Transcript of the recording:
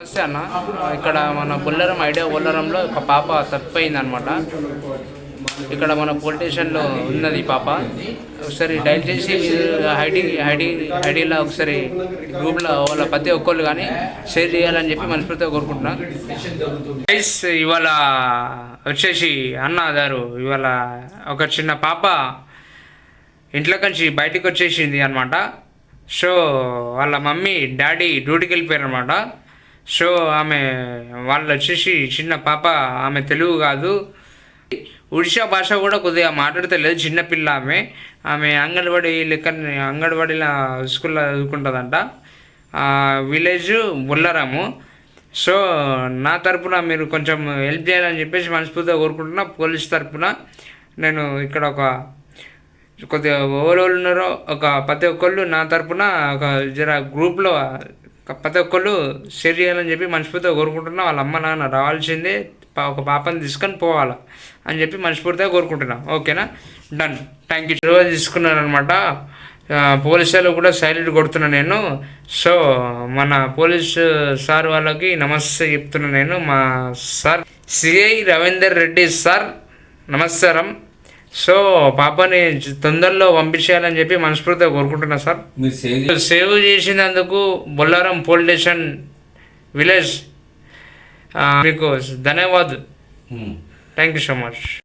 నమస్తే అన్న. ఇక్కడ మన బొల్లరం ఐడియా బొల్లరంలో ఒక పాప తప్పిపోయింది అనమాట ఇక్కడ మన పోలీస్ స్టేషన్లో ఉన్నది పాప. ఒకసారి డైల్ చేసి హైడింగ్ హైడింగ్ ఐడియాలో ఒకసారి గ్రూప్లో వాళ్ళ ప్రతి ఒక్కళ్ళు కానీ షేర్ చేయాలని చెప్పి మనస్ఫూర్తిగా కోరుకుంటున్నా. గైస్ ఇవాళ వచ్చేసి అన్న గారు ఇవాళ ఒక చిన్న పాప ఇంట్లో నుంచి బయటికి వచ్చేసింది అనమాట సో వాళ్ళ మమ్మీ డాడీ డ్యూటీకి వెళ్ళిపోయారు అనమాట సో ఆమె వాళ్ళు వచ్చేసి చిన్న పాప ఆమె తెలుగు కాదు. ఒడిషా భాష కూడా కొద్దిగా మాట్లాడతలేదు చిన్నపిల్ల ఆమె. ఆమె అంగన్వాడీ లెక్క అంగన్వాడీల స్కూల్లో చదువుకుంటుందంట. విలేజ్ బుల్లరాము. సో నా తరపున మీరు కొంచెం హెల్ప్ చేయాలని చెప్పేసి మనస్ఫూర్తిగా కోరుకుంటున్నా పోలీస్ తరపున. నేను ఇక్కడ ఒక కొద్దిగా ఎవరెవరు ఉన్నారో ఒక ప్రతి ఒక్కళ్ళు నా తరపున ఒక జర గ్రూప్లో ప్రతి ఒక్కళ్ళు షేర్ చేయాలని చెప్పి మనస్ఫూర్తిగా కోరుకుంటున్నా. వాళ్ళ అమ్మ నాన్న రావాల్సిందే పా- ఒక పాపని తీసుకొని పోవాలా అని చెప్పి మనస్ఫూర్తిగా కోరుకుంటున్నా. ఓకేనా? డన్ థ్యాంక్ యూ రోజు తీసుకున్నాను అనమాట పోలీసులు కూడా సైలెంట్ కొడుతున్నా నేను. సో మన పోలీస్ సార్ వాళ్ళకి నమస్తే చెప్తున్నా నేను. మా sir CI Ravinder Reddy sir నమస్కారం. సో పాపని తొందరలో పంపించేయాలని చెప్పి మనస్ఫూర్తిగా కోరుకుంటున్నా సార్. సేవ్ చేసినందుకు బొల్లారం పోలీస్ స్టేషన్ విలేజ్ మీకు ధన్యవాద్. ఉమ్. Thank you so much